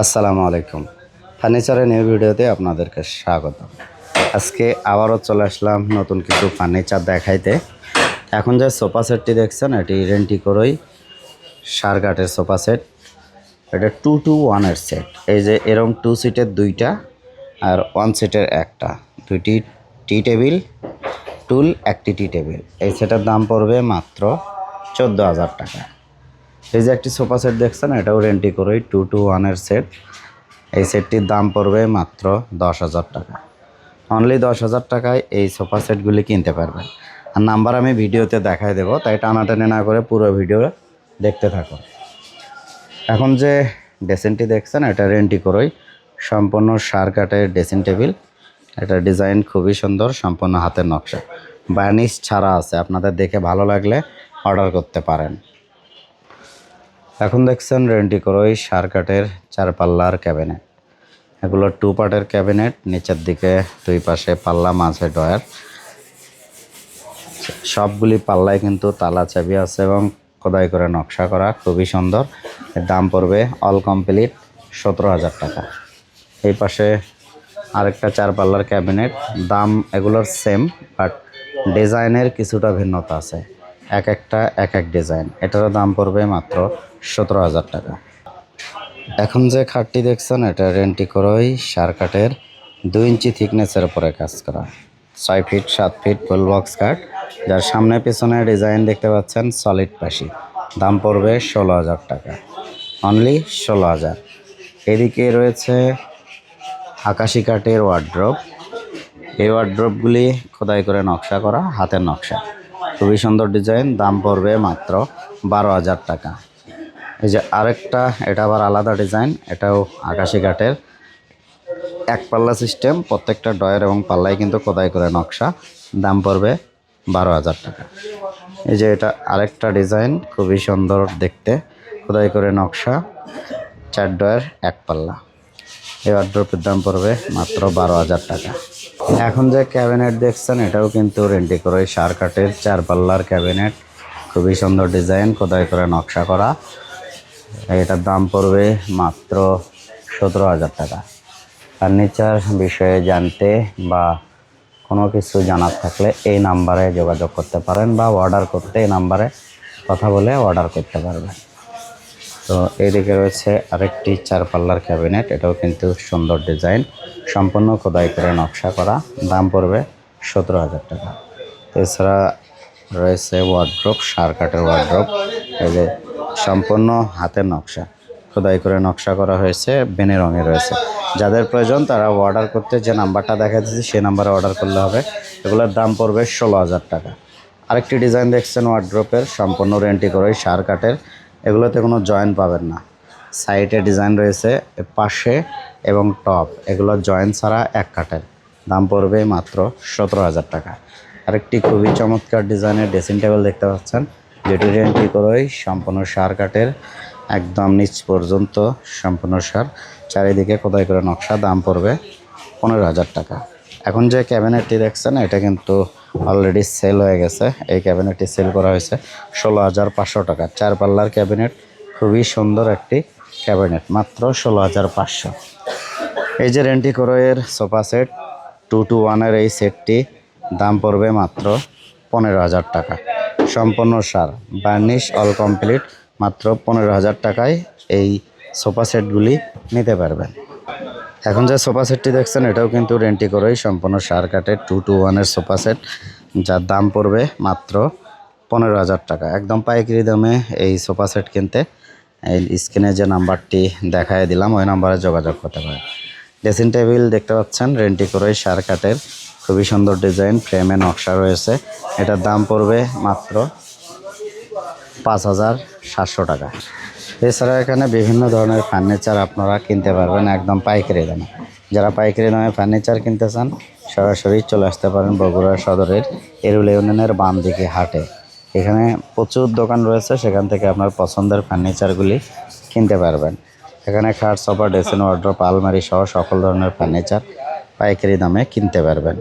আসসালামু আলাইকুম। ফার্নিচারের নিউ ভিডিওতে আপনাদেরকে স্বাগত। আজকে আবারও চলে আসলাম নতুন কিছু ফার্নিচার দেখাইতে। এখন যে সোফা সেটটি দেখছেন, এটি রেন্টি করেই সার কাঠের সোফা সেট। এটা টু টু ওয়ানের সেট এই যে এরম টু সিটের দুইটা আর ওয়ান সিটের একটা। দুইটি টি টেবিল টুল একটি টি টেবিল এই সেটার দাম পড়বে মাত্র চোদ্দ হাজার টাকা। এই যে একটি সোফা সেট দেখছেন, এটাও রেন্টি করেই টু টু ওয়ানের সেট এই সেটটির দাম পড়বে মাত্র দশ হাজার টাকা। অনলি দশ হাজার টাকায় এই সোফা সেটগুলি কিনতে পারবেন। আর নাম্বার আমি ভিডিওতে দেখাই দেবো, তাই টানাটানি না করে পুরো ভিডিও দেখতে থাকুন। এখন যে ড্রেসিংটি দেখছেন, এটা রেন্টি করেই। সম্পূর্ণ সার কাঠের ড্রেসিং টেবিল। এটা ডিজাইন খুবই সুন্দর, সম্পূর্ণ হাতের নকশা। বার্নিশ ছাড়া আছে, আপনাদের দেখে ভালো লাগলে অর্ডার করতে পারেন। এখন দেখছেন রেন্টি করোই সার কাঠের চার পাল্লার ক্যাবিনেট। এগুলো টু পার্টের ক্যাবিনেট, নিচের দিকে দুই পাশে পাল্লা, মাঝে ডয়ার সবগুলি পাল্লায় কিন্তু তালা চাবি আছে এবং খোদাই করে নকশা করা, খুবই সুন্দর। এর দাম পড়বে অল কমপ্লিট সতেরো হাজার টাকা। এই পাশে আরেকটা চার পাল্লার ক্যাবিনেট, দাম এগুলোর সেম, বাট ডিজাইনের কিছুটা ভিন্নতা আছে। এক একটা, এক এক ডিজাইন। এটারও দাম পড়বে মাত্র সতেরো হাজার টাকা। এখন যে খাটটি দেখছেন, এটা রেন্টি করোই সার কাঠের দুই ইঞ্চি থিকনেসের উপরে কাজ করা। ছয় ফিট, সাত ফিট ফুল বক্স কাঠ। যার সামনে পেছনে ডিজাইন দেখতে পাচ্ছেন, সলিড পাশি। দাম পড়বে ষোলো হাজার টাকা। অনলি ষোলো হাজার। এদিকে রয়েছে আকাশি কাঠের ওয়ার্ড্রপ এই ওয়ার্ড্রপগুলি খোদাই করে নকশা করা, হাতের নকশা। খুবই সুন্দর ডিজাইন, দাম পড়বে মাত্র বারো হাজার টাকা। এই যে আরেকটা, এটা আবার আলাদা ডিজাইন, এটাও আকাশি কাঠের। এক পাল্লা সিস্টেম, প্রত্যেকটা ডয়ের এবং পাল্লায় কিন্তু খোদাই করে নকশা, দাম পড়বে বারো হাজার টাকা। এই যে এটা আরেকটা ডিজাইন, খুবই সুন্দর দেখতে, খোদাই করে নকশা, চার ডয়ের এক পাল্লা। এই দাম পড়বে মাত্র বারো হাজার টাকা। এখন যে ক্যাবিনেট দেখছেন, এটাও কিন্তু রেন্টি করে সার কাঠের চার পাল্লার ক্যাবিনেট খুবই সুন্দর ডিজাইন খোদাই করে নকশা করা। এটার দাম পড়বে মাত্র সতেরো হাজার টাকা। ফার্নিচার বিষয়ে জানতে বা কোনো কিছু জানার থাকলে এই নাম্বারে যোগাযোগ করতে পারেন বা অর্ডার করতে এই নাম্বারে কথা বলে অর্ডার করতে পারবেন। তো এইদিকে রয়েছে আরেকটি চার পাল্লার ক্যাবিনেট। এটাও কিন্তু সুন্দর ডিজাইন। সম্পূর্ণ খোদাই করে নকশা করা। দাম পড়বে সতেরো হাজার টাকা। এছাড়া রয়েছে ওয়ার্ড্রপ সার কাঠের ওয়ার্ড্রপ এই যে সম্পূর্ণ হাতের নকশা। খোদাই করে নকশা করা হয়েছে, বেনে রঙে রয়েছে। যাদের প্রয়োজন তারা অর্ডার করতে যে নাম্বারটা দেখা দিচ্ছি সেই নাম্বারে অর্ডার করলে হবে। এগুলোর দাম পড়বে ষোলো হাজার টাকা। আরেকটি ডিজাইন দেখছেন ওয়ার্ড্রপের সম্পূর্ণ রেন্টি করে সার কাঠের। এগুলোতে কোনো জয়েন্ট পাবেন না। সাইডে ডিজাইন রয়েছে পাশে এবং টপ এগুলো জয়েন্ট ছাড়া এক কাঠের। দাম পড়বে মাত্র সতেরো হাজার টাকা। আরেকটি খুবই চমৎকার ডিজাইনের ড্রেসিং টেবিল দেখতে পাচ্ছেন। যেটি রেন্টি করেই সম্পূর্ণ সার কাঠের, একদম নিচ পর্যন্ত সম্পূর্ণ সার। চারিদিকে খোদাই করে নকশা, দাম পড়বে পনেরো হাজার টাকা। এখন যে ক্যাবিনেটটি দেখছেন, এটা কিন্তু অলরেডি সেল হয়ে গেছে। এই ক্যাবিনেটটি সেল করা হয়েছে ষোলো হাজার পাঁচশো টাকা। চার পাল্লার ক্যাবিনেট, খুবই সুন্দর একটি ক্যাবিনেট, মাত্র ষোলো হাজার পাঁচশো। এই যে রেন্টি করোয়ের সোফা সেট টু টু ওয়ানের এই সেটটি দাম পড়বে মাত্র পনেরো হাজার টাকা। সম্পূর্ণ সার বার্নিশ অল কমপ্লিট মাত্র পনেরো হাজার টাকায় এই সোফা সেটগুলি নিতে পারবেন। এখন যে সোফা সেটটি দেখছেন, এটাও কিন্তু রেন্টি করেই সম্পূর্ণ সার কাঠের টু টু ওয়ানের সোফা সেট, যার দাম পড়বে মাত্র পনেরো হাজার টাকা। একদম পাইকারি দামে এই সোফা সেট কিনতে এই স্ক্রিনে যে নাম্বারটি দেখায় দিলাম, ওই নাম্বারে যোগাযোগ করতে পারেন। ড্রেসিং টেবিল দেখতে পাচ্ছেন রেন্টি করেই সার কাঠের খুবই সুন্দর ডিজাইন, ফ্রেমে নকশা রয়েছে। এটার দাম পড়বে মাত্র পাঁচ হাজার সাতশো টাকা। এছাড়া এখানে বিভিন্ন ধরনের ফার্নিচার আপনারা কিনতে পারবেন, একদম পাইকারি দামে। যারা পাইকারি দামে ফার্নিচার কিনতে চান, সরাসরি চলে আসতে পারেন বগুড়া সদরের এরুল ইউনিয়নের বাম দিকে হাটে। এখানে প্রচুর দোকান রয়েছে, সেখান থেকে আপনার পছন্দের ফার্নিচারগুলি কিনতে পারবেন। এখানে খাট, সোফা, ড্রেসিং ওয়ার্ড্রপ আলমারি সহ সকল ধরনের ফার্নিচার পাইকারি দামে কিনতে পারবেন।